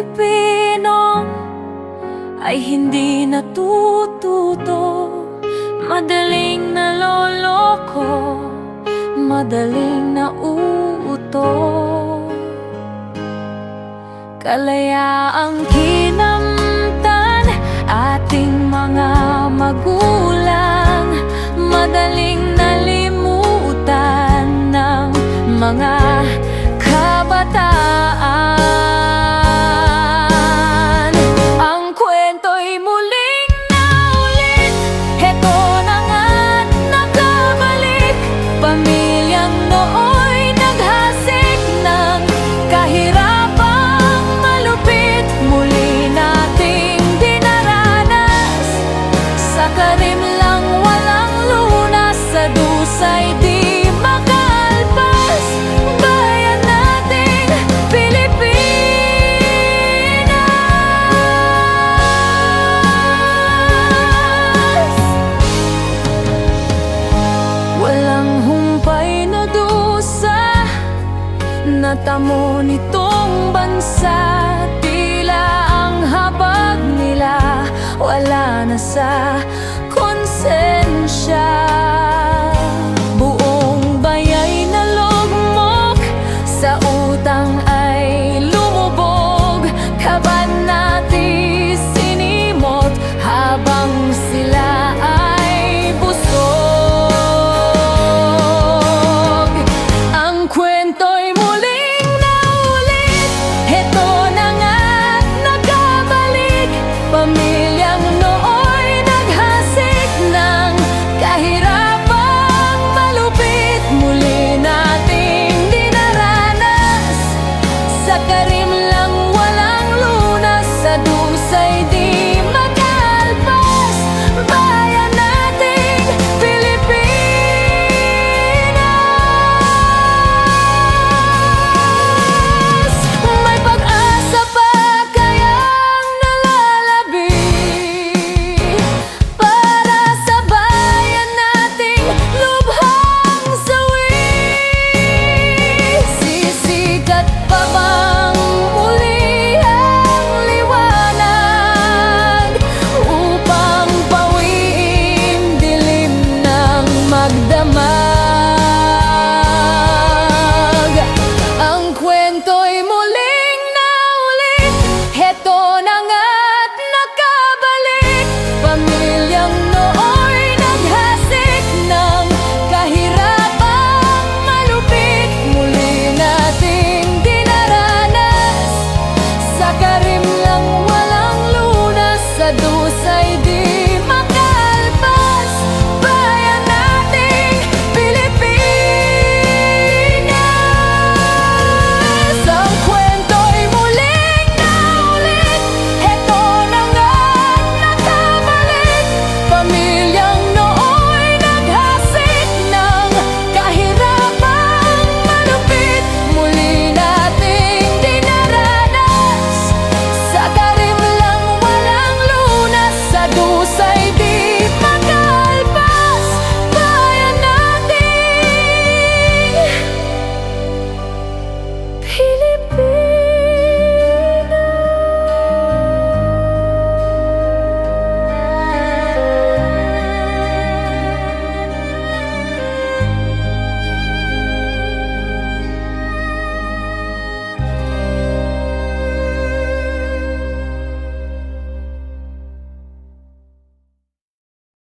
Pilipino ay hindi natututo. Madaling naloloko, madaling nauuto. Kalayaang kinamtan ating mga magulang. Madaling nalimutan ng mga Natamo nitong bansa Tila ang habag nila Wala na sa